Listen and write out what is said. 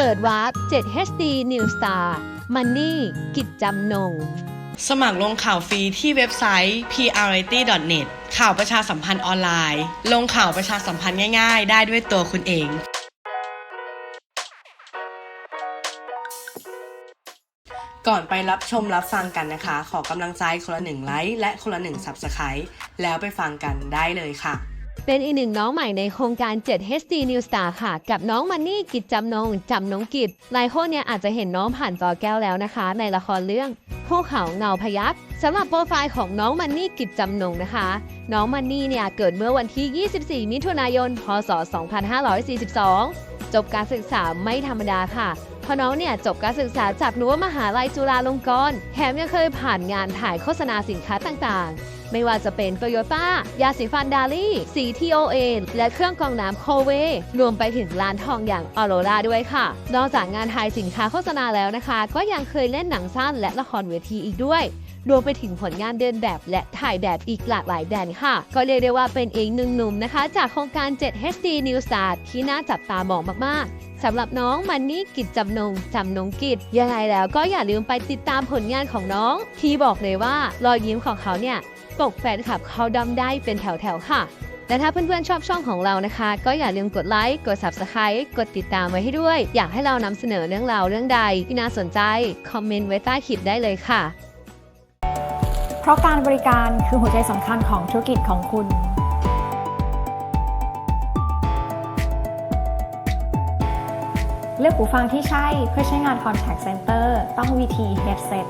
เปิดวาร์ป 7HD New Star Money กิจจำนง สมัครลงข่าวฟรีที่เว็บไซต์ prity.net ข่าวประชาสัมพันธ์ออนไลน์ ลงข่าวประชาสัมพันธ์ง่ายๆ ได้ด้วยตัวคุณเองก่อนไปรับชมรับฟังกันนะคะ ขอกำลังใจคนละหนึ่งไลค์และคนละหนึ่ง Subscribe แล้วไปฟังกันได้เลยค่ะ เป็นอีกหนึ่งน้องใหม่ในโครงการ 7HD New Star ค่ะ กับน้องมันนี่กิจจำนงจำนงกิจหลายคนเนี่ยอาจจะเห็นน้องผ่านจอแก้วแล้วนะคะ ในละครเรื่องภูเขาเงาพยักสำหรับโปรไฟล์ของน้องมันนี่กิจจำนงนะคะ น้องมันนี่เนี่ยเกิดเมื่อวันที่ 24 มิถุนายน พศ 2542 จบการศึกษาไม่ธรรมดาค่ะเพราะน้องเนี่ยจบการศึกษาจากรั้วมหาลัยจุฬาลงกรณ์แถมยังเคยผ่านงานถ่ายโฆษณาสินค้าต่างๆ ไม่ว่าจะเป็น t o y ยต้ายาสีฟันดาลี่สี TOA และเครื่องกรองน้ำโคเวรวมไปถึงร้านทองอย่างออโรราด้วยค่ะ นอกจากงานถ่ายสินค้าโฆษณาแล้วนะคะ ก็ยังเคยเล่นหนังสั้นและละครเวทีอีกด้วยรวมไปถึงผลงานเดินแบบและถ่ายแบบอีกหลากหลายแบรนด์ค่ะ ก็เรียกได้ว่าเป็นอีกหนึ่งหนุ่มนะคะ จากโครงการ 7HD New Star ที่น่าจับตามองมาก ๆ สำหรับน้องมันนี่กิจจำนงจำนงกิจ ยังไงแล้วก็อย่าลืมไปติดตามผลงานของน้อง ที่บอกเลยว่ารอยยิ้มของเขาเนี่ย ปกแฟนคลับเขาดำได้เป็นแถวๆค่ะ และถ้าเพื่อนๆชอบช่องของเรานะคะ ก็อย่าลืมกดไลค์ กด Subscribe กดติดตามไว้ให้ด้วย อยากให้เรานำเสนอเรื่องราวเรื่องใดที่น่าสนใจ คอมเมนต์ไว้ใต้คลิปได้เลยค่ะ เพราะการบริการคือหัวใจสำคัญของธุรกิจของคุณเลือกหูฟังที่ใช่เพื่อใช้งาน Contact Center ต้อง VT Headset